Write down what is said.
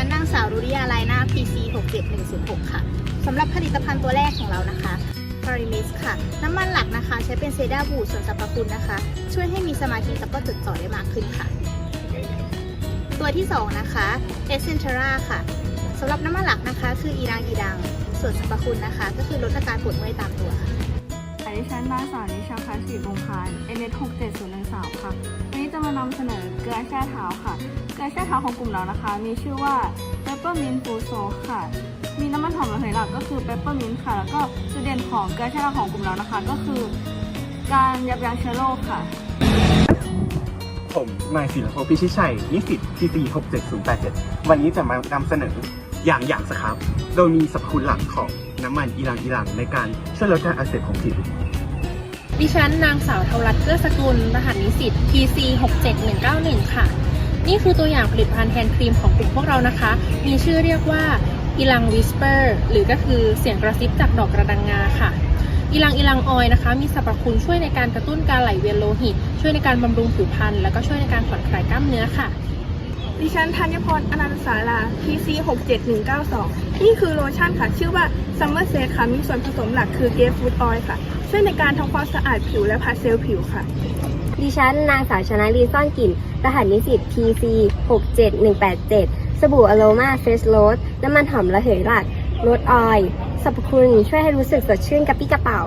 ันนางสาวรุริยาไลนา PC 67106 ค่ะสำหรับผลิตภัณฑ์ตัวแรกของเรานะคะ p a r i m i s ค่ะ น้ำมันหลักนะคะ ใช้เป็นเซดาบูดส่วนสรรพคุณนะคะ ช่วยให้มีสมาธิแล้วก็จดจ่อได้มากขึ้นค่ะ ตัวที่ 2 นะคะ e s s e n t e r a ค่ะสำหรับน้ำมันหลักนะคะ คืออีรังอีดัง ส่วนสรรพคุณนะคะ ก็คือลดอาการปวดเมื่อยตามตัวค่ะดิฉันนางสาวนิชาพัฒน์ศรีวงศ์พาน NS 6 7 0 1 3ค่ะ วันนี้จะมานำเสนอเกลือแช่เท้าค่ะ เกลือแช่เท้าของกลุ่มเรานะคะ มีชื่อว่า Peppermint f u s o ค่ะ มีน้ำมันหอมระเหยหลักก็คือ Peppermint ค่ะ แล้วก็จุดเด่นของเกลือแช่เท้าของกลุ่มเรานะคะ ก็คือ การยับยั้งเชื้อโรคค่ะ ผมนายศิลปภพพิชิตชัยนิสิต PC 67087วันนี้จะมานำเสนออย่างอย่างสครับ โดยมีสรรพคุณหลักของน้ำมันอีหลังอีหลังในการช่วยลดการอักเสบของผิว ดิฉันนางสาวเทารัตน์เกื้อสกุล รหัสนิสิต PC 67191 ค่ะ นี่คือตัวอย่างผลิตภัณฑ์แฮนด์ครีมของกลุ่มพวกเรานะคะ มีชื่อเรียกว่าอีลังวิสเปอร์หรือก็คือเสียงกระซิบจากดอกกระดังงาค่ะอีลังอีลังออยนะคะ มีสรรพคุณช่วยในการกระตุ้นการไหลเวียนโลหิต ช่วยในการบำรุงผิวพรรณแล้วก็ช่วยในการผ่อนคลายกล้ามเนื้อค่ะ ดิฉันธัญพรอนันต์สารา PC 67192 นี่คือโลชั่นค่ะ ชื่อว่า Summer s e ค่ะ มีส่วนผสมหลักคือ Grapefruit Oil ค่ะ ช่วยในการทำความสะอาดผิวและพาเซลล์ผิวค่ะ ดิฉันนางสาวชนะลีซ่อนกลิ่น รหัสนิสิต PC 67187 สบู่อโลมาเฟสโรสน้ำมันหอมระเหยหลักรสออย สรรพคุณช่วยให้รู้สึกสดชื่นกระปี้กระเป๋า